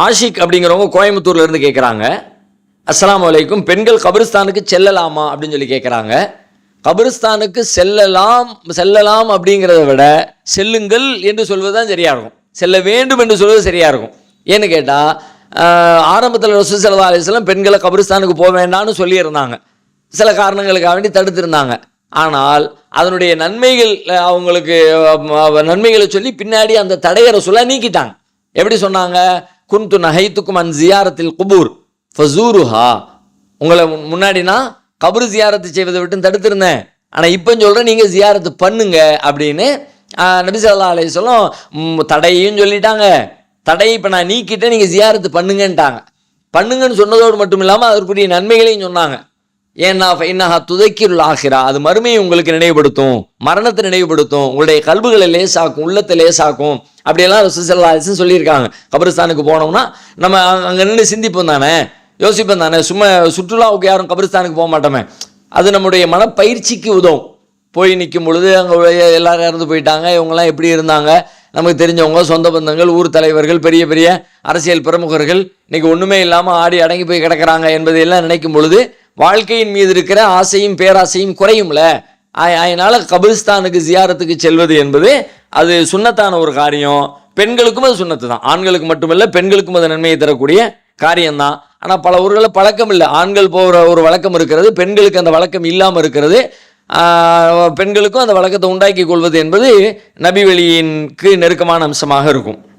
ஆஷிக் அப்படிங்கிறவங்க கோயம்புத்தூர்ல இருந்து கேட்குறாங்க அஸ்ஸலாமு அலைக்கும். பெண்கள் கபிரிஸ்தானுக்கு செல்லலாமா அப்படின்னு சொல்லி கேட்குறாங்க கபிரிஸ்தானுக்கு செல்லலாம் செல்லலாம் அப்படிங்கிறத விட செல்லுங்கள் என்று சொல்வது தான் சரியாக இருக்கும். செல்ல வேண்டும் என்று சொல்வது சரியாக இருக்கும். ஏன்னு கேட்டால் ஆரம்பத்தில் ரசூ செலவா அலிஸ்லாம் பெண்களை கபிரிஸ்தானுக்கு போக வேண்டாம்னு சொல்லியிருந்தாங்க. சில காரணங்களுக்காக வேண்டி தடுத்திருந்தாங்க. ஆனால் அதனுடைய நன்மைகள் அவங்களுக்கு நன்மைகளை சொல்லி பின்னாடி அந்த தடையை ரசூலா நீக்கிட்டாங்க. எப்படி சொன்னாங்க? குந்து நகைத்துக்கும் அன் ஜியாரத்தில் குபூர் ஃபசூருஹா. உங்களை முன்- முன்னாடினா கபரு ஜியாரத்து செய்வதை விட்டு தடுத்திருந்தேன். ஆனால் இப்போ சொல்கிறேன் நீங்கள் ஜியாரத்து பண்ணுங்க அப்படின்னு நபி சொல்லா அலைஹி சொல்லும் தடையும் சொல்லிட்டாங்க. தடையை இப்போ நான் நீக்கிட்டேன் நீங்கள் ஜியாரத்து பண்ணுங்கன்ட்டாங்க. பண்ணுங்கன்னு சொன்னதோடு மட்டும் இல்லாமல் அதற்குரிய நன்மைகளையும் சொன்னாங்க. ஏன்னா இன்னஹா துதைக்கிருள் ஆகிறா அது மறுமையை உங்களுக்கு நினைவுபடுத்தும். மரணத்தை நினைவுபடுத்தும். உங்களுடைய கல்புகளை லேசாக்கும் உள்ளத்தை லேசாக்கும். அப்படியெல்லாம் ரசூசல்லாசன் சொல்லியிருக்காங்க. கபிரிஸ்தானுக்கு போனோம்னா நம்ம அங்கே நின்று சிந்திப்போம் தானே? யோசிப்போம் தானே? சும்மா சுற்றுலாவுக்கு யாரும் கபிரிஸ்தானுக்கு போக மாட்டோமே? அது நம்முடைய மனப்பயிற்சிக்கு உதவும். போய் நிற்கும் பொழுது அங்கே எல்லாரும் இறந்து போயிட்டாங்க. இவங்கெல்லாம் எப்படி இருந்தாங்க? நமக்கு தெரிஞ்சவங்க சொந்த பந்தங்கள் ஊர் தலைவர்கள் பெரிய பெரிய அரசியல் பிரமுகர்கள் இன்றைக்கி ஒன்றுமே இல்லாமல் ஆடி அடங்கி போய் கிடக்கிறாங்க என்பதையெல்லாம் நினைக்கும் பொழுது வாழ்க்கையின் மீது இருக்கிற ஆசையும் பேராசையும் குறையும்ல. அதனால் அதனால கபிரிஸ்தானுக்கு ஜியாரத்துக்கு செல்வது என்பது அது சுண்ணத்தான ஒரு காரியம். பெண்களுக்கும் அது சுண்ணத்து தான் ஆண்களுக்கு மட்டுமல்ல பெண்களுக்கும் அது நன்மையை தரக்கூடிய காரியம்தான். ஆனால் பல ஊர்களில் பழக்கம் இல்லை. ஆண்கள் போகிற ஒரு வழக்கம் இருக்கிறது பெண்களுக்கு அந்த வழக்கம் இல்லாமல் இருக்கிறது. பெண்களுக்கும் அந்த வழக்கத்தை உண்டாக்கி கொள்வது என்பது நபிவெளியின்க்கு நெருக்கமான அம்சமாக இருக்கும்.